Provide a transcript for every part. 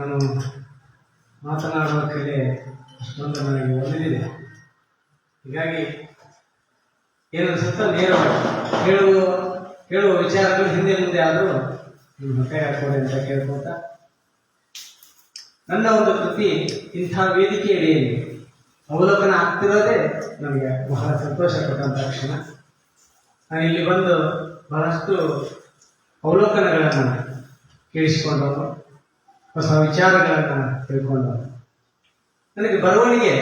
ನಾನು ಮಾತನಾಡುವ ಕಲೆ ಅಷ್ಟೊಂದು ನನಗೆ ಒಲಿದಿದೆ. ಹೀಗಾಗಿ ಏನು ಸುತ್ತ ನೇರವಾಗಿ ಹೇಳುವ ಹೇಳುವ ವಿಚಾರಗಳು ಹಿಂದೆ ಮುಂದೆ ಆದರೂ ನಿಮ್ಮ ಕೈ ಹಾಕೋಡಿ ಅಂತ ಕೇಳ್ಕೊತ ನನ್ನ ಒಂದು ಕೃತಿ ಇಂಥ ವೇದಿಕೆಯಲ್ಲಿ ಅವಲೋಕನ ಆಗ್ತಿರೋದೇ ನನಗೆ ಬಹಳ ಸಂತೋಷ ಕೊಟ್ಟಂತ ಕ್ಷಣ. ನಾನು ಇಲ್ಲಿ ಬಂದು ಬಹಳಷ್ಟು ಅವಲೋಕನಗಳನ್ನು ಕೇಳಿಸಿಕೊಂಡವನು. ಹೊಸ ವಿಚಾರಗಳನ್ನು ತಿಳ್ಕೊಂಡು ನನಗೆ ಬರವಣಿಗೆ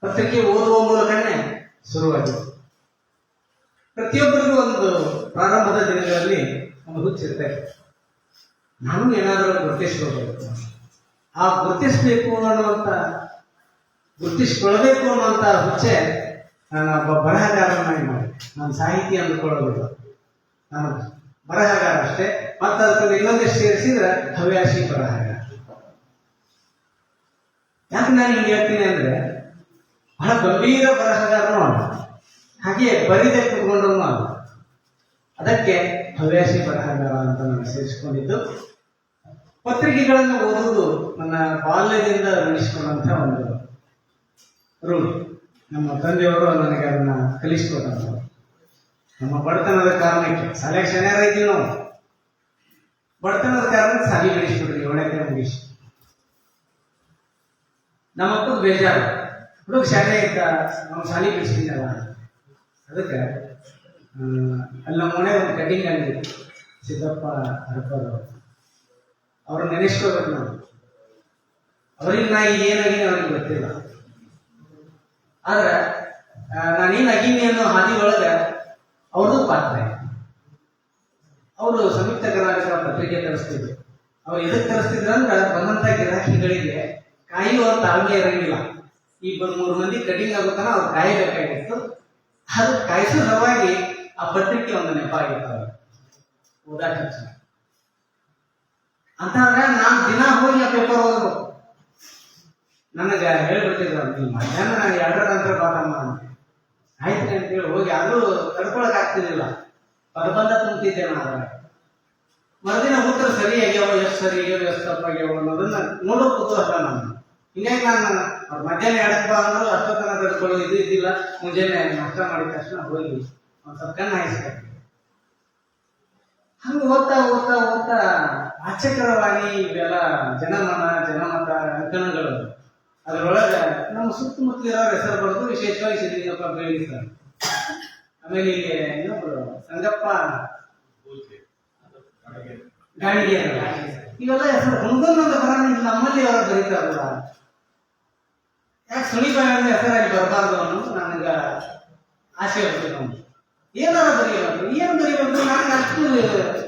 ಪತ್ರಿಕೆ ಓದುವ ಮೂಲಕನೇ ಶುರುವಾಗಿದೆ. ಪ್ರತಿಯೊಬ್ಬರಿಗೂ ಒಂದು ಪ್ರಾರಂಭದ ದಿನಗಳಲ್ಲಿ ಒಂದು ಹುಚ್ಚಿರ್ತದೆ ನಾನು ಏನಾದರೂ ಗುರುತಿಸ್ಕೋಬೇಕು ಆ ಗುರುತಿಸ್ಬೇಕು ಅನ್ನುವಂಥ, ಗುರುತಿಸ್ಕೊಳ್ಬೇಕು ಅನ್ನುವಂಥ ಹುಚ್ಚೆ ನಾನು ಒಬ್ಬ ಬರಹಗಾರನಾಗಿ ಮಾಡಿದೆ. ನಾನು ಸಾಹಿತಿ ಅಂದುಕೊಳ್ಳೋದಿಲ್ಲ. ನಾನು ಬರಹಗಾರ ಅಷ್ಟೇ. ಮತ್ತೆ ಅದಕ್ಕೆ ಇನ್ನೊಂದಿಷ್ಟು ಸೇರಿಸಿದ್ರೆ ಹವ್ಯಾಸಿ ಬರಹಗಾರ. ಯಾಕೆ ನಾನು ಹಿಂಗೆ ಹೇಳ್ತೀನಿ ಅಂದ್ರೆ, ಬಹಳ ಗಂಭೀರ ಬರಹಗಾರನು ಅಲ್ಲ. ಹಾಗೆ ಬರಿದೆ ಕೂತ್ಕೊಂಡವನು ಅಲ್ಲ. ಅದಕ್ಕೆ ಹವ್ಯಾಸಿ ಬರಹಗಾರ ಅಂತ ನಾನು ಸೇರಿಸಿಕೊಂಡಿದ್ದು. ಪತ್ರಿಕೆಗಳನ್ನು ಓದುವುದು ನನ್ನ ಬಾಲ್ಯದಿಂದ ರೂಢಿಸಿಕೊಂಡಂಥ ಒಂದು ರೂಢಿ. ನಮ್ಮ ತಂದೆಯವರು ನನಗೆ ಅದನ್ನ ಕಲಿಸಿಕೊಟ್ಟಂಥವ್ರು. ನಮ್ಮ ಬಡತನದ ಕಾರಣಕ್ಕೆ ಶಾಲೆ ಇದ್ದೀವಿ ನಾವು? ಬಡತನದ ಕಾರಣಕ್ಕೆ ಸಾಲಿ ಬೆಳೆಸ್ಬಿಟ್ರಿ ಏಳನೇ ಮುಗಿಸಿ. ನಮ್ಮ ಬೇಜಾರು. ಹುಡುಗ ಶಾಲೆ ಇದ್ದ ನಾವು ಶಾಲೆ ಬಿಡಿಸ್ತಿದ್ದಲ್ಲ ಅದಕ್ಕೆ ಅಲ್ಲಿ ನಮ್ಮ ಮನೆ ಒಂದು ಕಟಿಂಗ್ ಆಗಿದೆ ಸಿದ್ದಪ್ಪ ಹರಪ್ಪರು ಅವ್ರು. ನೆನೆಸ್ಕೋಬೇಕು ನಾವು. ಅವ್ರಿಗೆ ನಾ ಏನಾಗಿದೆ ಅವ್ರಿಗೆ ಗೊತ್ತಿಲ್ಲ. ಆದ್ರೆ ನಾನೇನು ಅಗೀನಿ ಅನ್ನೋ ಹಾದಿ ಒಳಗೆ ಅವ್ರದ್ದು ಪಾತ್ರ. ಅವರು ಸಂಯುಕ್ತ ಕರ್ನಾಟಕ ಪತ್ರಿಕೆ ತರಿಸ್ತಿದ್ರು ಅವ್ರು ಎದಕ್ಕೆ ತರಿಸ್ತಿದ್ರು ಅಂದ್ರೆ ಬಂದಂತ ಗಿರಾಕಿಗಳಿಗೆ ಕಾಯುವ ತಾಳ್ಮೆ ಇರಂಗಿಲ್ಲ. ಇಬ್ಬರು ಮೂರು ಮಂದಿ ಕಟಿಂಗ್ ಆಗುತ್ತಾನ ಅವ್ರು ಕಾಯಬೇಕಾಗಿತ್ತು. ಅದು ಕಾಯಿಸೋ ಸಲುವಾಗಿ ಆ ಪತ್ರಿಕೆ ಒಂದು ನೆಪ ಓದಾಕ ಹಚ್ಚ ಅಂತಂದ್ರೆ ನಾನು ದಿನ ಹೋಗಿ ಆ ಪೇಪರ್ ಓದಬೇಕು ನನಗೆ ಹೇಳ್ಬಿಟ್ಟಿದ್ರು ಮಧ್ಯಾಹ್ನ ನಾನು ಎರಡರ ನಂತರ ಬಾರಮ್ಮ ಅಂತ ಆಯ್ತು ಅಂತೇಳಿ ಹೋಗಿ ಆದ್ರೂ ತಡ್ಕೊಳಕ್ ಆಗ್ತಿರ್ಲಿಲ್ಲ. ಪದಬಂಧ ತುಂಬುತ್ತಿದ್ದೆ ನಾನು ಮರುದಿನ ಉತ್ತರ ಸರಿ ಆಗ್ಯಾವ ಎಷ್ಟು ಸರಿ ಆಗ್ಯಾವ ಎಷ್ಟು ತಪ್ಪಾಗ್ಯಾವ ಅನ್ನೋದನ್ನ ನೋಡೋ ಕುತೂಹಲ ನಾನು ಹಿಂಗಾಗಿ ನಾನು ಮಧ್ಯಾಹ್ನ ಬಾ ಅಂದ್ರು ಅಷ್ಟೊತ್ತನ ತಡ್ಕೊಳ್ಳೋದು ಇದು ಇದ್ದಿಲ್ಲ. ಮುಂಜಾನೆ ನಷ್ಟ ಮಾಡಿದ ತಕ್ಷಣ ಹೋಗಿ ಒಂದ್ ಸ್ವಲ್ಪ ಕಣ್ಣು ಹಂಗ ಓದ್ತಾ ಓದ್ತಾ ಓದ್ತಾ ಆಶ್ಚರ್ಯಕರವಾಗಿ ಇವೆಲ್ಲ ಜನಮನ, ಜನಮತ, ಅಂಕಣಗಳು. ಅದರೊಳಗೆ ನಮ್ಮ ಸುತ್ತಮುತ್ತಲ ಹೆಸರು ಬರೆದು ವಿಶೇಷವಾಗಿ ಸಿದ್ಧಲಿಂಗಪ್ಪ ಬೇಳಿ ಸರ್ ಆಮೇಲೆ ಇಲ್ಲಿ ಇನ್ನೊಬ್ರು ಸಂಗಪ್ಪ ಗಾಣಿಗೆ. ಇವೆಲ್ಲ ಹೆಸರು ಹೊಂದೊಂದೊಂದು ಬರೋಣ ಇಲ್ಲಿ ನಮ್ಮಲ್ಲಿ ಅವರು ಬರೀತಾರಲ್ಲ ಯಾಕೆ ಸುನೀಪ ಹೆಸರಾಗಿ ಬರಬಾರ್ದು ಅನ್ನೋದು ನನಗ ಆಸೆ ಇರ್ತದೆ ನಮ್ಗೆ. ಏನಾರ ಬರೀಬೇಕು ಏನು ಬರೀಬೇಕು ನನಗೆ ಅಷ್ಟು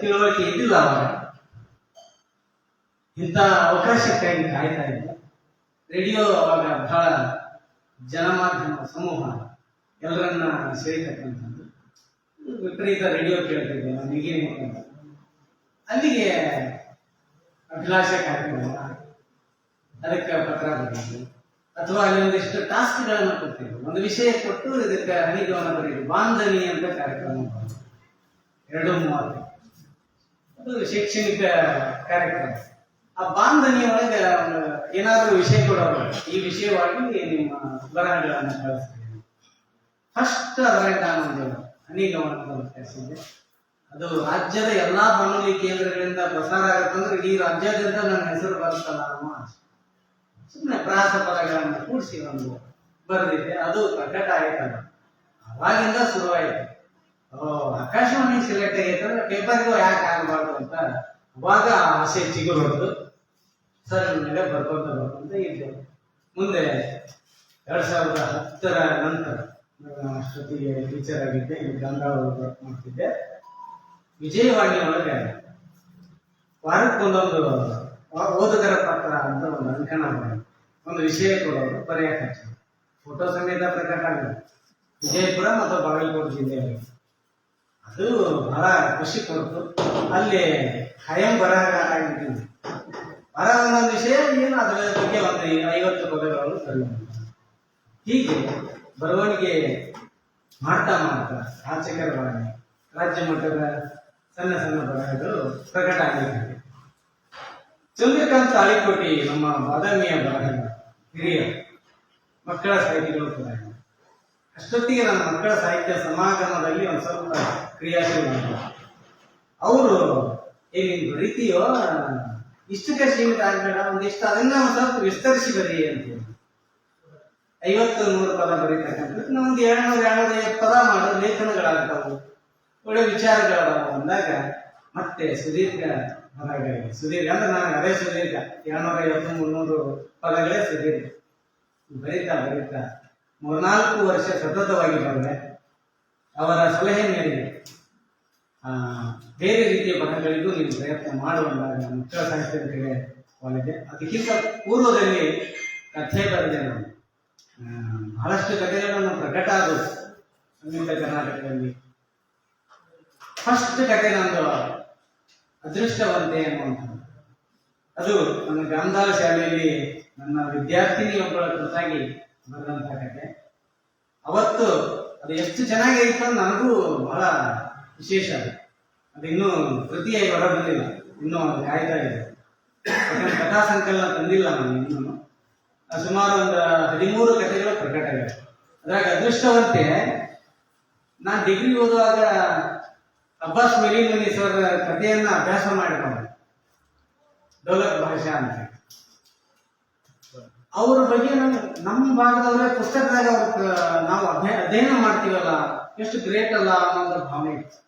ತಿಳುವಳಿಕೆ ಇದ್ದಿಲ್ಲ ಅವಾಗ. ಇಂಥ ಅವಕಾಶಕ್ಕಾಗಿ ಕಾಯ್ತಾ ಇದ್ದೆ. ರೇಡಿಯೋ ಅವಾಗ ಬಹಳ ಜನಮಾಧ್ಯಮ ಸಮೂಹ ಎಲ್ಲರನ್ನ ಸೇರಿತಕ್ಕಂಥದ್ದು. ವಿಪರೀತ ರೇಡಿಯೋ ಕೇಳ್ತಿದ್ದೆ ನಾನು ಈಗೇನು ಅಲ್ಲಿಗೆ ಅಭಿಲಾಷೆ ಕಾರ್ಯಕ್ರಮ, ಅದಕ್ಕೆ ಪತ್ರ ಬರೀತು ಅಥವಾ ಅಲ್ಲೊಂದಿಷ್ಟು ಟಾಸ್ಕ್ಗಳನ್ನು ಕೊಡ್ತೀವಿ ಒಂದು ವಿಷಯ ಕೊಟ್ಟು ಇದಕ್ಕೆ ಹನಿಗವನ ಬರೀತು ಬಾಂಧನಿ ಅಂತ ಕಾರ್ಯಕ್ರಮ. ಎರಡು ಮೂವತ್ತು. ಅದು ಶೈಕ್ಷಣಿಕ ಕಾರ್ಯಕ್ರಮ. ಆ ಬಾಂಧನಿ ಒಳಗೆ ಏನಾದರೂ ವಿಷಯ ಕೂಡ ಈ ವಿಷಯವಾಗಿ ನಿಮ್ಮ ಬರಹಗಳನ್ನು ಬಳಸ್ತೀನಿ. ಫಸ್ಟ್ ಅದರಲ್ಲಿ ನಾನು ಹನಿಗವನ ಕಳಿಸಿದ್ದೆ. ಅದು ರಾಜ್ಯದ ಎಲ್ಲಾ ಬಾನುಲಿ ಕೇಂದ್ರಗಳಿಂದ ಪ್ರಸಾರ ಆಗುತ್ತಂದ್ರೆ ಇಡೀ ರಾಜ್ಯಾದ್ಯಂತ ನನ್ನ ಹೆಸರು ಬರುತ್ತಲ್ಲ ಅನ್ನೋ ಸುಮ್ಮನೆ ಪ್ರಾಸ ಪದಗಳನ್ನು ಕೂಡಿಸಿ ಒಂದು ಬರೆದಿದ್ದೆ. ಅದು ಪ್ರಕಟ ಆಯ್ತಲ್ಲ ಅವಾಗಿಂದ ಶುರುವಾಯಿತು. ಓ, ಆಕಾಶವಾಣಿ ಸೆಲೆಕ್ಟ್ ಅಂದ್ರೆ ಪೇಪರ್ಗೂ ಯಾಕೆ ಆಗಬಾರ್ದು ಅಂತ ಅವಾಗ ಆಸೆ ಚಿಗುರೊಡ್ದು ಸರ್ ಮೇಲೆ ಬರ್ಕೊಂತ ಬರ್ಕೊಂತ ಇದ್ದೆ. ಮುಂದೆ ಎರಡ್ ಸಾವಿರದ ಹತ್ತರ ನಂತರ ನಾನು ಅಷ್ಟೊತ್ತಿಗೆ ಟೀಚರ್ ಆಗಿದ್ದೆ, ಇಲ್ಲಿ ಗಂಗಾಳ ವರ್ಕ್ ಮಾಡ್ತಿದ್ದೆ. ವಿಜಯವಾಣಿ ಒಳಗೆ ವಾರಕ್ಕೊಂದೊಂದು ಓದುಗರ ಪತ್ರ ಅಂತ ಒಂದು ಅಂಕಣ. ಒಂದು ವಿಷಯ ಕೊಡೋದು ಬರೆಯಕ್ಕೆ ಫೋಟೋ ಸಮೇತ ಪ್ರಕಟ ಆಗಿದೆ. ವಿಜಯಪುರ ಮತ್ತು ಬಾಗಲಕೋಟೆ ಜಿಲ್ಲೆಯಲ್ಲಿ. ಅದು ಬಹಳ ಖುಷಿ ಕೊಡ್ತು ಅಲ್ಲಿ ಖಾಯಂ ಬರಹಗಾರ ಆಗಿದ್ದೀನಿ ಬರಹ ಒಂದೊಂದು ವಿಷಯ ಏನು? ಅದರ ಬಗ್ಗೆ ಒಂದು ಐವತ್ತು ಪದಗಳು ಸರಿ ಹೀಗೆ ಬರವಣಿಗೆ ಮಾಡ್ತಾ ಮಾಡ್ತಾ ಆಚಕರ ಬರಹಣೆ ರಾಜ್ಯ ಮಟ್ಟದ ಸಣ್ಣ ಸಣ್ಣ ಬರಹಗಳು ಪ್ರಕಟ ಆಗಿದ್ದಾರೆ ಚಂದ್ರಕಾಂತ್ ಅಳಿಕೋಟಿ ನಮ್ಮ ಬಾದಾಮಿಯ ಬರಹಗಾರ ಹಿರಿಯ ಮಕ್ಕಳ ಸಾಹಿತಿಗಳು ಕೂಡ. ಅಷ್ಟೊತ್ತಿಗೆ ನನ್ನ ಮಕ್ಕಳ ಸಾಹಿತ್ಯ ಸಮಾಗಮದಲ್ಲಿ ಒಂದು ಸ್ವಲ್ಪ ಕ್ರಿಯಾಶೀಲರಾಗಿದ್ದರು ಅವರು ಏ ರೀತಿಯೋ ಇಷ್ಟಕ್ಕೆ ಸೀಮಿತ ಆಗಬೇಡ ಒಂದಿಷ್ಟು ಅದನ್ನ ಸ್ವಲ್ಪ ವಿಸ್ತರಿಸಿ ಬರೀ ಅಂತ ಐವತ್ತು ನೂರು ಪದ ಬರೀತಕ್ಕಂಥದ್ದು. ನಮ್ದು ಏಳ್ನೂರು ಏಳ್ನೂರ ಐವತ್ತು ಪದ ಮಾಡೋ ಲೇಖನಗಳಾಗ್ತಾವು. ಒಳ್ಳೆ ವಿಚಾರಗಳಾಗ್ತಾವ. ಅಂದಾಗ ಮತ್ತೆ ಸುದೀರ್ಘ ಪದಗಳಿವೆ. ಸುದೀರ್ಘ ಅಂದ್ರೆ ನಾನು ಅದೇ ಸುದೀರ್ಘ. ಏಳ್ನೂರ ಐವತ್ತು, ಮುನ್ನೂರು ಪದಗಳೇ ಸುದೀರ್ಘ. ಬರೀತಾ ಬರೀತಾ ಮೂರ್ನಾಲ್ಕು ವರ್ಷ ಸತತವಾಗಿ ಬರದೆ. ಅವರ ಸಲಹೆ ಮೇರೆಗೆ ಬೇರೆ ರೀತಿಯ ಬರಹಗಳಿಗೂ ನೀವು ಪ್ರಯತ್ನ ಮಾಡುವಂದಾಗ ಮಕ್ಕಳ ಸಾಹಿತ್ಯದ ಕಡೆ ಅದಕ್ಕಿಂತ ಪೂರ್ವದಲ್ಲಿ ಕಥೆ ಬರೆದೆ ನಾನು. ಬಹಳಷ್ಟು ಕಥೆಗಳನ್ನು ಪ್ರಕಟ ಆದವು ಸಂಗೀತ ಕರ್ನಾಟಕದಲ್ಲಿ. ಫಸ್ಟ್ ಕಥೆ ನಂದು ಅದೃಷ್ಟವಂತೆ ಅನ್ನುವಂಥದ್ದು. ಅದು ನನ್ನ ಗ್ರಂಥಾಲ ಶಾಲೆಯಲ್ಲಿ ನನ್ನ ವಿದ್ಯಾರ್ಥಿನಿಯೊಬ್ಬಳ ಕುರಿತಾಗಿ ಬರೆದಂತಹ ಕಥೆ. ಅವತ್ತು ಅದು ಎಷ್ಟು ಚೆನ್ನಾಗಿತ್ತು ಅಂತ ನನಗೂ ಬಹಳ ವಿಶೇಷ ಅದು. ಅದು ಇನ್ನೂ ಕೃತಿಯಾಗಿ ಹೊರ ಬಂದಿಲ್ಲ. ಇನ್ನೂ ಕಾಯ್ತಾ ಇದೆ. ಕಥಾ ಸಂಕಲನ ತಂದಿಲ್ಲ ನಾನು ಇನ್ನೂ. ಸುಮಾರು ಒಂದು ಹದಿಮೂರು ಕಥೆಗಳು ಪ್ರಕಟ ಆಗಿವೆ ಅದ್ರಾಗ ಅದೃಷ್ಟವಂತೆ ನಾನು ಡಿಗ್ರಿ ಓದುವಾಗ ಅಬ್ಬಾಸ್ ಮೆಲಿಮನಿ ಸರ್ ಕಥೆಯನ್ನ ಅಭ್ಯಾಸ ಮಾಡಿಕೊಂಡೆ. ಡೋಲಕ್ ಭಾಷಾ ಅಂತ. ಅವ್ರ ಬಗ್ಗೆ ನಮ್ ನಮ್ಮ ಭಾಗದವರೇ ಪುಸ್ತಕದಾಗ ಅವ್ರ ನಾವು ಅಧ್ಯಯನ ಮಾಡ್ತೀವಲ್ಲ, ಎಷ್ಟು ಗ್ರೇಟ್ ಅಲ್ಲ ಅನ್ನೋ ಭಾವನೆ ಇತ್ತು.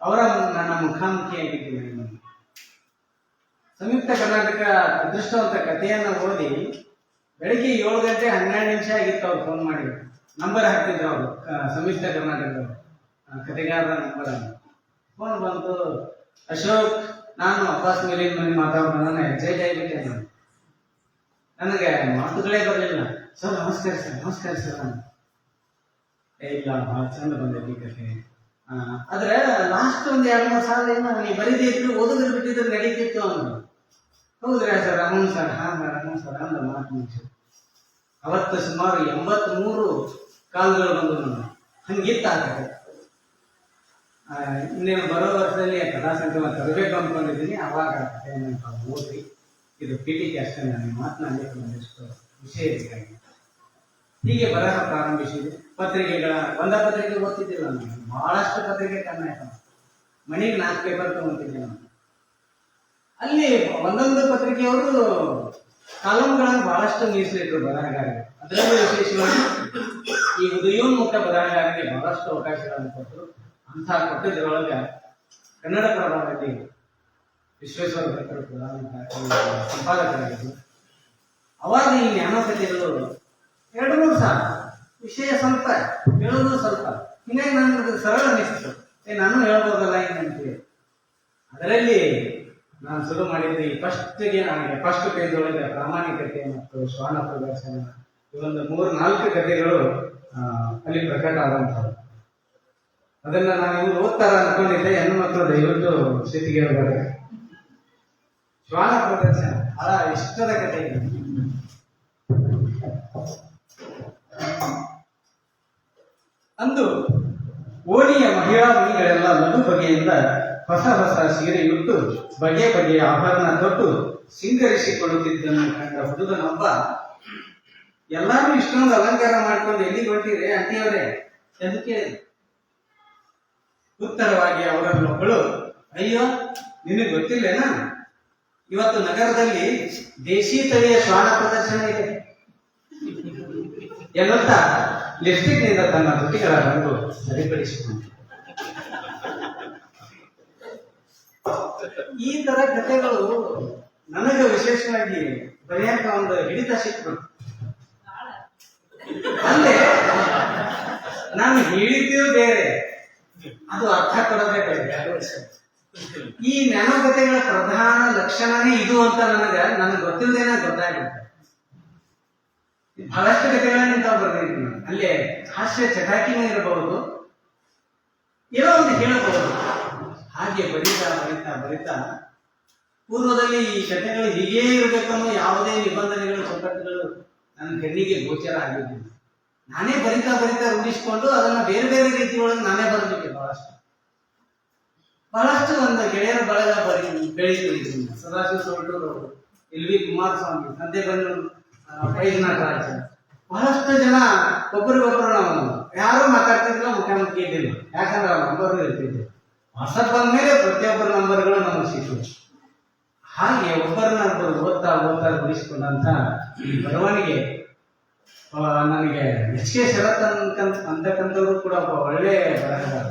ಅವರ ನನ್ನ ಮುಖಾಮುಖಿಯಾಗಿದ್ದೀನಿ. ಸಂಯುಕ್ತ ಕರ್ನಾಟಕ ಅದೃಷ್ಟವಂತ ಕಥೆಯನ್ನ ಓದಿ ಬೆಳಿಗ್ಗೆ ಏಳು ಗಂಟೆ ಹನ್ನೆರಡು ನಿಮಿಷ ಆಗಿತ್ತು ಅವ್ರು ಫೋನ್ ಮಾಡಿ ನಂಬರ್ ಹಾಕ್ತಿದ್ರು ಅವರು ಸಂಯುಕ್ತ ಕರ್ನಾಟಕದ ಕಥೆಗಾರರ ನಂಬರ್ ಫೋನ್ ಬಂತು, ಅಶೋಕ್, ನಾನು ಅಪ್ಪಾಸ್ ಮೇಲಿನ ಮನೆ ಮಾತಾಡೋಣ ಜೈ ಆಗಿಬಿಟ್ಟೆ ನಾನು ನನಗೆ ಮಾತುಗಳೇ ಬರಲಿಲ್ಲ. ಸರ್, ನಮಸ್ಕಾರ ಸರ್ ನಮಸ್ಕಾರ ಸರ್ ಇಲ್ಲ, ಬಹಳ ಚಂದ ಬಂದೈತಿ ಕಥೆ ಆದ್ರೆ ಲಾಸ್ಟ್ ಒಂದು ಎರಡು ಮೂರು ಸಾಲ ಏನೋ ಬರೀದೇ ಬರೀದಿದ್ರು ಓದಿದ್ರು ಬಿಟ್ಟಿದ್ರೆ ನಡೀತಿತ್ತು ಅಂದ್ರು. ಹೌದ್ರಾ ಸರ್? ಹ್ಞೂ ಸರ್, ಹಾ ಹ್ಞೂ ಸರ್ ಅಂದ ಮಾತು ಮುಂಚೆ ಅವತ್ತು ಸುಮಾರು ಎಂಬತ್ಮೂರು ಕಾಲಗಳು ಬಂದು ನಾನು ಹಂಗಿತ್ತ ಇನ್ನೇನು ಬರೋ ವರ್ಷದಲ್ಲಿ ಕಥಾ ಸಂಕಲನ ತರಬೇಕು ಅಂದ್ಕೊಂಡಿದ್ದೀನಿ. ಅವಾಗ ಓದ್ರಿ ಇದು ಪೀಠಿಕೆ ಅಷ್ಟೇ ಕ್ಯಾಸ್ಟನ್ನ ಮಾತನಾಡಿ ಒಂದಷ್ಟು ವಿಷಯ ಬೇಕಾಗಿ ಹೀಗೆ ಬರಹ ಪ್ರಾರಂಭಿಸಿದೆ. ಪತ್ರಿಕೆಗಳ, ಒಂದ ಪತ್ರಿಕೆ ಓದ್ತಿದ್ದಿಲ್ಲ ನಾನು. ಬಹಳಷ್ಟು ಪತ್ರಿಕೆ ಕನ್ನಡ ಮನೆಗೆ ನಾಲ್ಕು ಪೇಪರ್ ತಗೊಂತಿದ್ದೆ ನಾನು. ಅಲ್ಲಿ ಒಂದೊಂದು ಪತ್ರಿಕೆಯವರು ಕಾಲಂಗಳನ್ನು ಬಹಳಷ್ಟು ಮೀಸಲಿಟ್ಟರು ಬರಹಗಾರರು. ಅದರಲ್ಲೂ ವಿಶೇಷವಾಗಿ ಈ ಉದಯೋನ್ಮುಖ ಬರಹಗಾರರಿಗೆ ಬಹಳಷ್ಟು ಅವಕಾಶಗಳನ್ನು ಕೊಟ್ಟರು. ಅಂತಹ ಕೊಟ್ಟಿದ್ದರೊಳಗೆ ಕನ್ನಡ ಪ್ರಭಾವದಲ್ಲಿ ವಿಶ್ವೇಶ್ವರ ಭಟ್ರು ಪ್ರಧಾನ ಸಂಪಾದಕರಾಗಿದ್ದು ಅವಾಗ ಈ ಜ್ಞಾನೋಪತಿಗಳು ಎರಡು ಮೂರು ಸಾಲ ವಿಷಯ ಸ್ವಲ್ಪ ಹೇಳೋದು ಸ್ವಲ್ಪ ಹಿಂಗಾಗಿ ನನಗೆ ಸರಳ ಅನಿಸ್ತು ಏ ನಾನು ಹೇಳ್ಬೋದಲ್ಲ ಏನಂತೀವಿ ಅದರಲ್ಲಿ ನಾನು ಶುರು ಮಾಡಿದ್ದು ಈ ಫಸ್ಟ್ಗೆ ನನಗೆ ಫಸ್ಟ್ ಪೇಜ್ ಒಳಗೆ ಪ್ರಾಮಾಣಿಕತೆ ಮತ್ತು ಶ್ವಾನ ಪ್ರದರ್ಶನ ಇವೊಂದು ಮೂರು ನಾಲ್ಕು ಕಥೆಗಳು ಅಲ್ಲಿ ಪ್ರಕಟ ಆದಂಥವು ಅದನ್ನ ನಾನು ಇವ್ರು ಓದ್ತಾರ ಅನ್ಕೊಂಡಿದ್ದೆ, ಹೆಣ್ಣು ಮಕ್ಕಳು ದಯವಿಟ್ಟು ಸ್ಥಿತಿಗೆ ಹೋಗ್ತಾರೆ ಶ್ವಾನ ಪ್ರದರ್ಶನ ಬಹಳ ಇಷ್ಟದ ಕಥೆ ಅಂದು ಓಣಿಯ ಮಹಿಳಾ ಮುನಿಗಳೆಲ್ಲ ಲಘು ಬಗೆಯಿಂದ ಹೊಸ ಹೊಸ ಸೀರೆಯುಟ್ಟು ಬಗೆ ಬಗೆಯ ಆಭರಣ ತೊಟ್ಟು ಸಿಂಗರಿಸಿಕೊಳ್ಳುತ್ತಿದ್ದನ್ನು ಕಂಡ ಹುಡುಗನೊಬ್ಬ ಎಲ್ಲಾರು ಇಷ್ಟೊಂದು ಅಲಂಕಾರ ಮಾಡ್ಕೊಂಡು ಎಲ್ಲಿಗೆ ಹೊರಟಿರಿ ಅಂಟಿಯವರೇ ಎಂದು ಕೇಳಿದ. ಉತ್ತರವಾಗಿ ಅವರಲ್ಲೊಬ್ಬಳು ಅಯ್ಯೋ, ನಿನಗೆ ಗೊತ್ತಿಲ್ಲೇನಾ? ಇವತ್ತು ನಗರದಲ್ಲಿ ದೇಶಿ ತಳಿಯ ಶ್ವಾನ ಪ್ರದರ್ಶನ ಇದೆ. ಎನ್ನುತ್ತ ಲಿಪ್ಸ್ಟಿಕ್ನಿಂದ ತನ್ನ ವೃತ್ತಿಗಳ ರಂಗು ಸರಿಪಡಿಸಿಕೊಂಡು. ಈ ತರ ಕಥೆಗಳು ನನಗೆ ವಿಶೇಷವಾಗಿ ಬರೆಯಕ ಒಂದು ಹಿಡಿತ ಸಿಕ್ತು. ಅಂದ್ರೆ ನಾನು ಹೇಳಿದ್ದು ಬೇರೆ. ಅದು ಅರ್ಥ ಕೊಡಬೇಕಾಗಿದೆ. ಈ ನ್ಯಾನಕತೆಗಳ ಪ್ರಧಾನ ಲಕ್ಷಣನೇ ಇದು ಅಂತ ನನಗೆ ನನಗೆ ಗೊತ್ತಿಲ್ಲದೇನ ಗೊತ್ತಾಗುತ್ತೆ ಬಹಳಷ್ಟು ಕಥೆಗಳನ್ನ ಇಂಥವು ನಾನು. ಅಲ್ಲೇ ಹಾಸ್ಯ ಚಟಾಕಿನೇ ಇರಬಹುದು. ಏನೋ ಒಂದು ಹೇಳಬಹುದು. ಹಾಗೆ ಬರೀತಾ ಬರೀತಾ ಬರೀತಾ ಪೂರ್ವದಲ್ಲಿ ಈ ಕಥೆಗಳು ಹೀಗೆ ಇರಬೇಕು ಅನ್ನೋ ಯಾವುದೇ ನಿಬಂಧನೆಗಳು ಚೌಕಟ್ಟುಗಳು ನನ್ನ ಕಣ್ಣಿಗೆ ಗೋಚರ ಆಗಿದ್ದಿಲ್ಲ ನಾನೇ ಬರಿತಾ ಬರಿತಾ ರೂಢಿಸಿಕೊಂಡು ಅದನ್ನ ಬೇರೆ ಬೇರೆ ರೀತಿಯೊಳಗೆ ನಾನೇ ಬರಲಿಕ್ಕೆ ಬಹಳಷ್ಟು. ಬಹಳಷ್ಟು ನನ್ನ ಗೆಳೆಯರ ಬಳಗ ಬರೀ ಇದರಿಂದ ಸದಾಶಿವ ಸೊರಟೂರು ಅವರು, ಎಲ್ ವಿ ಕುಮಾರಸ್ವಾಮಿ ಸಂತೆ ಬಂದು ಪ್ರೈಜ್ ನಟರಾಜ ಬಹಳಷ್ಟು ಜನ ಒಬ್ಬರಿಗೊಬ್ಬರು ನಾವು. ಯಾರು ಮಾತಾಡ್ತಿದ್ರು ಮುಖ್ಯಮಂತ್ರಿ ಇದ್ದಿಲ್ಲ ಯಾಕಂದ್ರೆ ಅವ್ರ ನಂಬರ್ ಇರ್ತಿದ್ದೆ ವಾಟ್ಸಪ್ ಬಂದ ಮೇಲೆ ಪ್ರತಿಯೊಬ್ಬರ ನಂಬರ್ಗಳು ನಮಗೆ ಸಿಕ್ಕು ಹಾಗೆ ಒಬ್ಬರನ್ನೊಬ್ಬರು ಓದ್ತಾ ಓದ್ತಾ ಗುಣಿಸಿಕೊಂಡಂತ ಈ ಬರವಣಿಗೆ ನನಗೆ ಎಚ್ ಕೆ ಶರತ್ ಅಂತಕ್ಕಂಥವ್ರು ಕೂಡ ಒಬ್ಬ ಒಳ್ಳೆ ಬರಹಗಾರ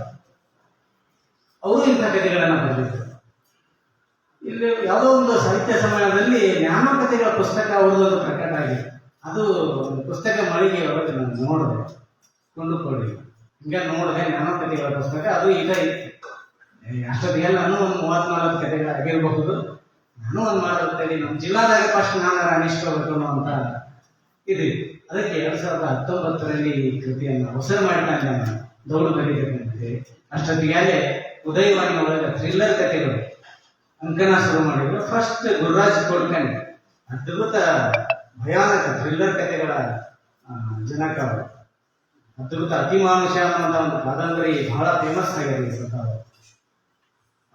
ಅವರು ಇಂಥ ಕಥೆಗಳನ್ನು ಬರೆದಿದ್ದರು ಇಲ್ಲಿ ಯಾವುದೋ ಒಂದು ಸಾಹಿತ್ಯ ಸಮ್ಮೇಳನದಲ್ಲಿ ಜ್ಞಾನಕಥೆಗಳ ಪುಸ್ತಕ ಅವ್ರದ್ದೊಂದು ಪ್ರಕಟ ಆಗಿದೆ. ಅದು ಪುಸ್ತಕ ಮಳಿಗೆ ಒಳಗೆ ನಾನು ನೋಡಿದೆ, ಕೊಂಡುಕೊಳ್ಳಿ. ಹಿಂಗೆ ನೋಡಿದೆ ಜ್ಞಾನಕಥೆಗಳ ಪುಸ್ತಕ, ಅದು ಈಗ ಅಷ್ಟೊತ್ತಿಗೆ ನಾನು ಒಂದು ಮೂವತ್ನಾಲ್ಕು ಕಥೆಗಳಾಗಿರಬಹುದು. ನಾನು ಒಂದು ಮಾತಾಡ್ತೇನೆ ನಮ್ಮ ಜಿಲ್ಲಾದಾಗ ಫಸ್ಟ್ ನಾನು ರಾಣಿಸ್ಕೋಬೇಕು ಅಂತ ಇದೆ. ಅದಕ್ಕೆ ಎರಡು ಸಾವಿರದ ಹತ್ತೊಂಬತ್ತರಲ್ಲಿ ಈ ಕೃತಿಯನ್ನು ಅವಸರ ಮಾಡಿದಾಗ ನಾನು. ದೌಡು ಬರೀಬೇಕಂತೆ ಅಷ್ಟೊತ್ತಿಗೆ ಉದಯವಾಣಿ ಒಳಗೆ ಥ್ರಿಲ್ಲರ್ ಕಥೆಗಳು. ಅಂಕನ ಶುರು ಮಾಡಿದ್ರು. ಫಸ್ಟ್ ಗುರುರಾಜ್ ಕೊಡ್ಕಣಿ. ಅದ್ಭುತ, ಭಯಾನಕ ಥ್ರಿಲ್ಲರ್ ಕಥೆಗಳ ಜನಕ ಅವರು. ಅದ್ಭುತ ಅತಿಮಾನುಷ ಅನ್ನುವಂಥ ಒಂದು ಕಾದಂಬರಿ ಬಹಳ ಫೇಮಸ್ ಆಗಿದೆ ಸ್ವತಃ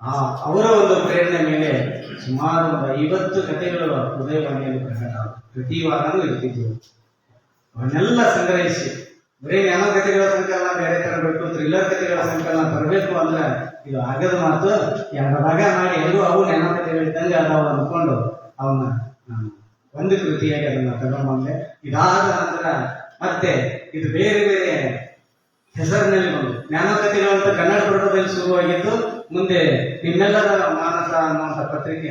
ಆ, ಅವರ ಒಂದು ಪ್ರೇರಣೆ ಮೇಲೆ ಸುಮಾರು ಒಂದು ಐವತ್ತು ಕಥೆಗಳು ಉದಯವಾಣಿಯಲ್ಲಿ ಪ್ರಕಟ. ಪ್ರತಿ ವಾರನೂ ಇರ್ತಿದ್ವು. ಅವನ್ನೆಲ್ಲ ಸಂಗ್ರಹಿಸಿ. ಬರೀ ಜ್ಞಾನ ಕಥೆಗಳ ಸಂಕಲನ, ಬೇರೆ ತರಬೇಕು ಥ್ರಿಲ್ಲರ್ ಕಥೆಗಳ ಸಂಕಲನ ಬರಬೇಕು ಅಂದ್ರೆ ಇದು ಆಗದ ಮಾತು ಎರಡು ಭಾಗ ಮಾಡಿ ಎಲ್ಲರೂ ಅವು ಜ್ಞಾನ ಹೇಳಿದಂಗೆ ಅದಾವ ಅಂದ್ಕೊಂಡು ಅವನ್ನ ನಾನು ಒಂದು ಕೃತಿಯಾಗಿ ಅದನ್ನ ತಗೊಂಡ್ಬಂದೆ ಇದಾದ ನಂತರ ಮತ್ತೆ ಇದು ಬೇರೆ ಬೇರೆ ಹೆಸರಿನಲ್ಲಿ ಬಂದು, ಜ್ಞಾನಕಥೆಗಳು ಅಂತ ಕನ್ನಡ ಪುಟದಲ್ಲಿ ಶುರುವಾಗಿದ್ದು, ಮುಂದೆ ನಿಮ್ಮೆಲ್ಲರ ಮಾನಸ ಅನ್ನುವಂಥ ಪತ್ರಿಕೆ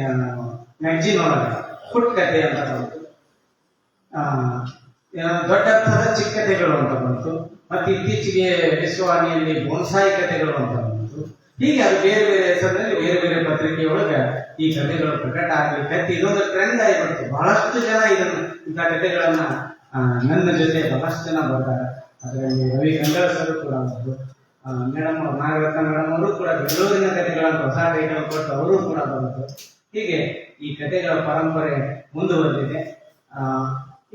ಮ್ಯಾಗ್ಜಿನ್ ಒಳಗೆ, ಪುಟ್ ಕಥೆ ಅಂತ ಬಂತು. ದೊಡ್ಡ ಅರ್ಥದ ಚಿಕ್ಕ ಕಥೆಗಳು ಅಂತ ಬಂತು. ಮತ್ತೆ ಇತ್ತೀಚೆಗೆ ವಿಶ್ವವಾಣಿಯಲ್ಲಿ ಬೋನ್ಸಾಯಿ ಕಥೆಗಳು ಅಂತ ಬಂತು. ಹೀಗೆ ಅದು ಬೇರೆ ಬೇರೆ ಹೆಸರಿನಲ್ಲಿ ಬೇರೆ ಬೇರೆ ಪತ್ರಿಕೆಯೊಳಗೆ ಈ ಕಥೆಗಳು ಪ್ರಕಟ ಆಗ್ಲಿಕ್ಕೆ ಇದೊಂದು ಟ್ರೆಂಡ್ ಆಗಿಬಿಡ್ತು ಬಹಳಷ್ಟು ಜನ ಇದನ್ನ, ಇಂಥ ಕಥೆಗಳನ್ನ ನನ್ನ ಜೊತೆ ಬಹಳಷ್ಟು ಜನ ಬರ್ತಾರೆ. ಅದರಲ್ಲಿ ರವಿ ಗಂಗಾಳ ಸರ್ ಕೂಡ ಬಂದರು. ಮೇಡಮ್ ನಾಗರತ್ನ ಮೇಡಮ್ ಅವರು ಕೂಡ ಬೆಂಗಳೂರಿನ ಕಥೆಗಳನ್ನು ಹೊಸ ಟೈಟಲ್ ಕೊಟ್ಟು ಅವರು ಕೂಡ ಬಂದರು. ಹೀಗೆ ಈ ಕಥೆಗಳ ಪರಂಪರೆ ಮುಂದುವರೆದಿದೆ.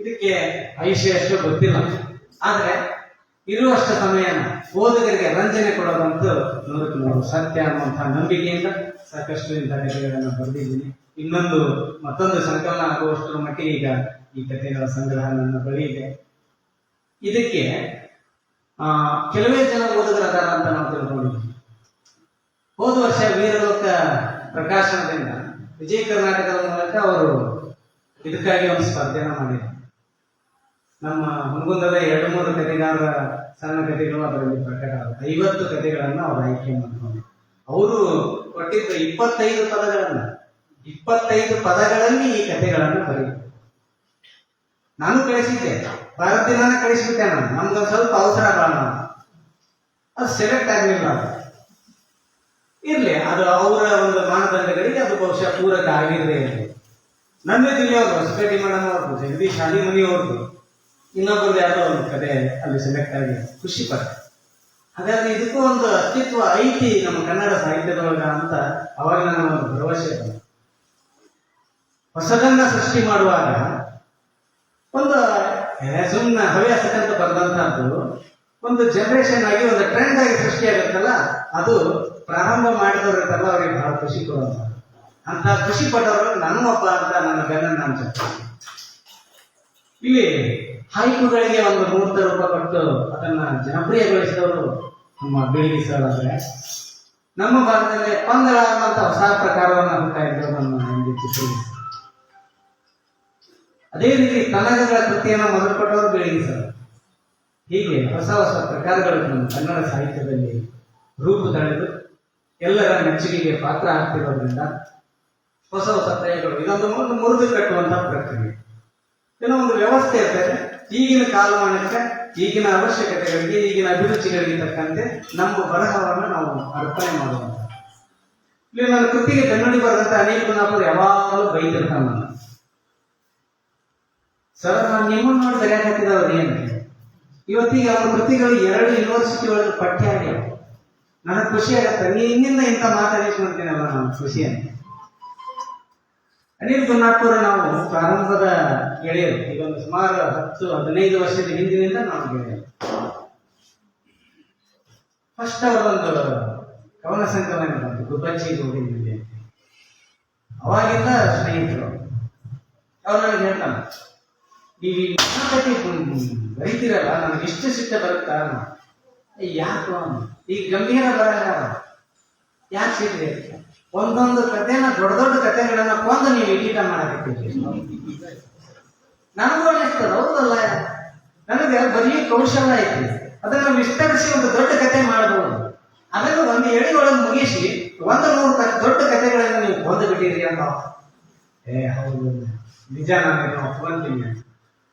ಇದಕ್ಕೆ ಎಷ್ಟು ಗೊತ್ತಿಲ್ಲ. ಆದ್ರೆ ಇರುವಷ್ಟು ಸಮಯ ಓದುಗರಿಗೆ ರಂಜನೆ ಕೊಡೋದಂತೂ ನೂರಕ್ಕೆ ನೂರು ಸತ್ಯ ಅನ್ನುವಂತಹ ನಂಬಿಕೆಯಿಂದ ಸಾಕಷ್ಟು ಇಂಥ ಕಥೆಗಳನ್ನು ಬರೆದಿದ್ದೀನಿ. ಇನ್ನೊಂದು ಮತ್ತೊಂದು ಸಂಕಲನ ಆಗುವಷ್ಟರ ಮಟ್ಟಿಗೆ ಈಗ ಈ ಕಥೆಗಳ ಸಂಗ್ರಹ ನನ್ನ ಬಳಿ ಇದೆ. ಇದಕ್ಕೆ ಕೆಲವೇ ಜನ ಓದುಗರದಾರ ಅಂತ ನಾವು ತಿಳ್ಕೊಂಡಿದ್ವಿ ಹೋದ ವರ್ಷ ವೀರಲೋಕ ಪ್ರಕಾಶನದಿಂದ ವಿಜಯ ಕರ್ನಾಟಕದ ಮೂಲಕ ಅವರು ಇದಕ್ಕಾಗಿ ಒಂದು ಸ್ಪರ್ಧೆಯನ್ನು ಮಾಡಿದ್ರು. ನಮ್ಮ ಹುನಗುಂದದ ಎರಡು ಮೂರು ಕಥೆಗಾರರ ಸಣ್ಣ ಕಥೆಗಳು ಅದರಲ್ಲಿ ಪ್ರಕಟ ಆಗುತ್ತೆ. ಐವತ್ತು ಕಥೆಗಳನ್ನು ಅವರು ಆಯ್ಕೆ ಮಾಡಿಕೊಂಡು. ಅವರು ಕೊಟ್ಟಿದ್ದ ಇಪ್ಪತ್ತೈದು ಪದಗಳನ್ನು. ಇಪ್ಪತ್ತೈದು ಪದಗಳಲ್ಲಿ ಈ ಕಥೆಗಳನ್ನು ಬರೆಯಿತು ನಾನು ಕಳಿಸಿದ್ದೆ. ಭಾರತ ಕಳಿಸಿಬಿಟ್ಟೆ ನಾನು. ನಮ್ಗೊಂದು ಸ್ವಲ್ಪ ಅವಸರ ಬಾಳ ಅದು ಸೆಲೆಕ್ಟ್ ಆಗಲಿಲ್ಲ ಇರಲಿ, ಅದು ಅವರ ಒಂದು ಮಾನದಂಡಗಳಿಗೆ ಅದು ಬಹುಶಃ ಪೂರಕ ಆಗಿರದೇ ಇರಲಿ. ನನ್ನ ಜಿಲ್ಲೆಯವರು ಹೊಸಪೇಟೆ ಮೇಡಮ್ ಅವ್ರದ್ದು, ಜಗದೀಶ್ ಶಾಲಿಮನಿ ಅವ್ರದ್ದು. ಇನ್ನೊಬ್ಬರದ್ದು ಯಾವುದೋ ಒಂದು ಕಡೆ ಅಲ್ಲಿ ಸೆಲೆಕ್ಟ್ ಆಗಿ ಖುಷಿ ಪಡ್ತಾರೆ. ಹಾಗಾದ್ರೆ ಇದಕ್ಕೂ ಒಂದು ಅಸ್ತಿತ್ವ ಐತಿ ನಮ್ಮ ಕನ್ನಡ ಸಾಹಿತ್ಯದೊಳಗ ಅಂತ ಅವಾಗ ನನ್ನ ಒಂದು ಭರವಸೆ ಬಂತು. ಹೊಸದನ್ನ ಸೃಷ್ಟಿ ಮಾಡುವಾಗ ಒಂದು ಸುಮ್ಮನೆ ಹವ್ಯಾಸಕ್ಕಂತ ಬಂದಂತಹದ್ದು ಒಂದು ಜನರೇಷನ್ ಆಗಿ ಒಂದು ಟ್ರೆಂಡ್ ಆಗಿ ಸೃಷ್ಟಿಯಾಗುತ್ತಲ್ಲ ಅದು ಪ್ರಾರಂಭ ಮಾಡಿದವರು ಇರ್ತಾರಲ್ಲ ಅವರಿಗೆ ಬಹಳ ಖುಷಿ ಕೊಡುವಂತ. ಅಂತ ಖುಷಿ ಪಟ್ಟವರು ನಾನು ಒಬ್ಬ ಅಂತ ನನ್ನ ಬೆನ್ನ ನಾನು ಇಲ್ಲಿ ಹೈಕುಗಳಿಗೆ ಒಂದು ಮೂರ್ತ ರೂಪ ಕೊಟ್ಟು ಅದನ್ನ ಜನಪ್ರಿಯಗೊಳಿಸಿದವರು ನಮ್ಮ ಬಿಳಿ ಸರ್ ಅಂದ್ರೆ. ನಮ್ಮ ಭಾರತದಲ್ಲಿ ಪಂಗಳ ಅನ್ನುವಂಥ ಹೊಸ ಪ್ರಕಾರವನ್ನು ಹುಡ್ತಾ ಇದ್ರು ನಮ್ಮ ಚಿತ್ರೀಕರಿಸಿ ಅದೇ ರೀತಿ ಕನ್ನಡಗಳ ಕೃತಿಯನ್ನು ಮೊದಲು ಕೊಟ್ಟವರು ಬೇಳಿ ಸರ್. ಹೀಗೆ ಹೊಸ ಹೊಸ ಪ್ರಕಾರಗಳು ನಮ್ಮ ಕನ್ನಡ ಸಾಹಿತ್ಯದಲ್ಲಿ ರೂಪು ತಳೆದು ಎಲ್ಲರ ಮೆಚ್ಚುಗೆಗೆ ಪಾತ್ರ ಆಗ್ತಿರೋದ್ರಿಂದ ಹೊಸ ಹೊಸ ಪ್ರಯೋಗಗಳು. ಇದೊಂದು ಒಂದು ಮುರಿದು ಕಟ್ಟುವಂತಹ ಪ್ರಕ್ರಿಯೆ. ಒಂದು ವ್ಯವಸ್ಥೆ ಇರ್ತದೆ. ಈಗಿನ ಕಾಲಮಾನಕ್ಕೆ, ಈಗಿನ ಅವಶ್ಯಕತೆಗಳಿಗೆ, ಈಗಿನ ಅಭಿರುಚಿಗಳಿಗೆ ತಕ್ಕಂತೆ ನಮ್ಮ ಬರಹವನ್ನು ನಾವು ಅರ್ಪಣೆ ಮಾಡುವಂತ ಇಲ್ಲಿ ನನ್ನ ಕೃತಿಗೆ ಕನ್ನಡಿ ಬರೆದಂತ ಅನೇಕ ನಾಪರು ಯಾವಾಗಲೂ ಬೈದಿರ್ತಾನ ಸರ್, ನಾನು ನಿಮ್ಮನ್ನು ನೋಡಿ ಹಾಕಿದವರು ಏನು? ಇವತ್ತಿಗೆ ಅವರ ಕೃತಿಗಳು ಎರಡು ಯೂನಿವರ್ಸಿಟಿ ಒಳಗೆ ಪಠ್ಯ ಆಗಿ ನನಗೆ ಖುಷಿ ಆಗತ್ತೆ ನೀ ಇನ್ನಿಂದ ಇಂಥ ಮಾತಾಡಿಸ್ಕೊಂತೀನಲ್ಲ ನಾನು? ಖುಷಿ ಅನಿಲ್ ಬನ್ನಾಪುರ ನಾವು ಪ್ರಾರಂಭದ ಗೆಳೆಯರು. ಇದೊಂದು ಸುಮಾರು ಹತ್ತು, ಹದಿನೈದು ವರ್ಷದ ಹಿಂದಿನಿಂದ ನಾವು ಗೆಳೆಯರು. ಫಸ್ಟ್ ಅವರೊಂದು ಕವನ ಸಂಕಲನ ಬಂತು ಗುಬ್ಬಚ್ಚಿ ಅಂತ. ಅವಾಗಿಂದ ಸ್ನೇಹಿತರು. ಅವ್ರು ನನಗೆ ಹೇಳ್ತಾನೆ ನೀವು ಈ ಕಥೆ ಬರೀತಿರಲ್ಲ ನನಗೆ ಇಷ್ಟು ಸಿಟ್ಟ ಬರುತ್ತಾ? ಯಾಕೋ? ಈ ಗಂಭೀರ ಬರಹ ಯಾಕೆ ಸಿಟ್ಟಿ ಒಂದೊಂದು ಕಥೆನ, ದೊಡ್ಡ ದೊಡ್ಡ ಕಥೆಗಳನ್ನ ಕೊಂದು ನೀವು ಎಡಿಟ ಮಾಡಕತ್ತೀರಿ ನನಗೂ ಅನಿಸ್ತದ ಹೌದಲ್ಲ? ನನಗೆ ಬರೀ ಕೌಶಲ್ಯ ಐತಿ ಅದನ್ನು ವಿಸ್ತರಿಸಿ ಒಂದು ದೊಡ್ಡ ಕಥೆ ಮಾಡಬಹುದು. ಅದನ್ನು ಒಂದು ಎಳಿ ಒಳಗೆ ಮುಗಿಸಿ, ಒಂದು ನೂರು ದೊಡ್ಡ ಕತೆಗಳನ್ನು ನೀವು ಕೊಂದು ಬಿಟ್ಟಿರಿ ಅಂತ. ಏ, ಹೌದು, ನಿಜ ನಾನು ಒಪ್ಕೊಂತೀನಿ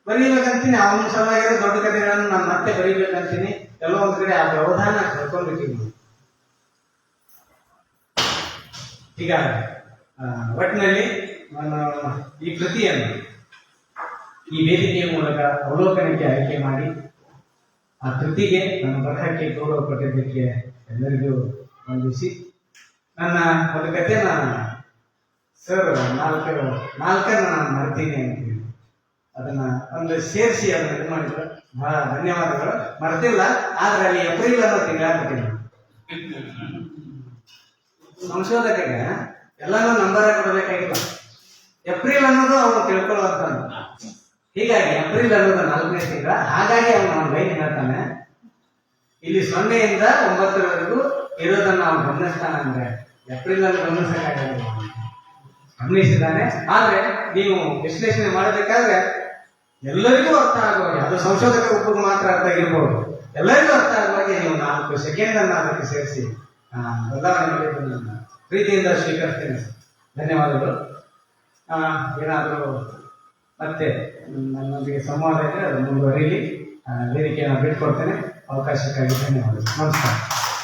ಬರೀಬೇಕಂತೀನಿ, ಅವನ ಸಲುವಾಗಿ ದೊಡ್ಡ ಕಥೆಗಳನ್ನು ನಾನು ಮತ್ತೆ ಬರೀಬೇಕಂತೀನಿ. ಎಲ್ಲೋ ಒಂದ್ ಕಡೆ ಆ ವ್ಯವಧಾನ ಕಳ್ಕೊಂಡ್ಬಿಟ್ಟಿನಿ ಈಗ ಒಟ್ಟಿನಲ್ಲಿ ನಾನು ಈ ಕೃತಿಯನ್ನು ಈ ವೇದಿಕೆಯ ಮೂಲಕ ಅವಲೋಕನಕ್ಕೆ ಆಯ್ಕೆ ಮಾಡಿ, ಆ ಕೃತಿಗೆ ನನ್ನ ಬರಹಕ್ಕೆ ಗೌರವ ಕೊಟ್ಟಿದ್ದಕ್ಕೆ ಎಲ್ಲರಿಗೂ ವಂದಿಸಿ, ನನ್ನ ಒಂದು ಕಥೆನ ಸರ್, ನಾಲ್ಕರು ನಾಲ್ಕನ್ನು ನಾನು ಮರ್ತೀನಿ ಅಂತೀನಿ ಅದನ್ನ ಒಂದು ಸೇರಿಸಿ ಅದನ್ನ ಇದು ಮಾಡಿದ್ರು. ಬಹಳ ಧನ್ಯವಾದಗಳು. ಮರ್ತಿಲ್ಲ, ಆದ್ರೆ ಅಲ್ಲಿ ಏಪ್ರಿಲ್ ಅನ್ನೋ ತಿಂಗಳ ಕೊಟ್ಟಿಲ್ಲ ಸಂಶೋಧಕಗೆ ಎಲ್ಲಾನು ನಂಬರ್ ಕೊಡಬೇಕಾಗಿಲ್ಲ ಏಪ್ರಿಲ್ ಅನ್ನೋದು ಅವನು ತಿಳ್ಕೊಳ್ಳುವಂತ ಹೀಗಾಗಿ ಏಪ್ರಿಲ್ ಅನ್ನೋದು ನಾಲ್ಕನೇ ತಿಂಗಳ, ಹಾಗಾಗಿ ಅವನು ನಾನು ಲೈನ್ ಹೇಳ್ತಾನೆ. ಇಲ್ಲಿ ಸೊನ್ನೆಯಿಂದ ಒಂಬತ್ತರವರೆಗೂ ಇರೋದನ್ನ ಅವನು ಗಮನಿಸ್ತಾನೆ ಅಂದ್ರೆ ಏಪ್ರಿಲ್ ಅಲ್ಲಿ ಗಮನಿಸಕ್ಕಾಗಲ್ಲ ಗಮನಿಸಿದ್ದಾನೆ. ಆದ್ರೆ ನೀವು ವಿಶ್ಲೇಷಣೆ ಮಾಡಬೇಕಾದ್ರೆ ಎಲ್ಲರಿಗೂ ಅರ್ಥ ಆಗುವಾಗ ಅದು ಸಂಶೋಧಕ ಒಬ್ಬರಿಗೆ ಮಾತ್ರ ಅರ್ಥ ಆಗಿರ್ಬೋದು. ಎಲ್ಲರಿಗೂ ಅರ್ಥ ಆಗುವಾಗೆ ನೀವು ನಾಲ್ಕು ಸೆಕೆಂಡ್ ಅನ್ನ ಅದಕ್ಕೆ ಸೇರಿಸಿ. ನಾನು ಪ್ರೀತಿಯಿಂದ ಸ್ವೀಕರಿಸ್ತೇನೆ. ಧನ್ಯವಾದಗಳು. ಏನಾದರೂ ಮತ್ತೆ ನನ್ನೊಂದಿಗೆ ಸಂವಾದ ಇದ್ದರೆ ಅದು ಮುಂದುವರಿಲಿ. ಆ, ವೇದಿಕೆಯನ್ನು ಬಿಟ್ಕೊಡ್ತೇನೆ ಅವಕಾಶಕ್ಕಾಗಿ ಧನ್ಯವಾದಗಳು. ನಮಸ್ಕಾರ.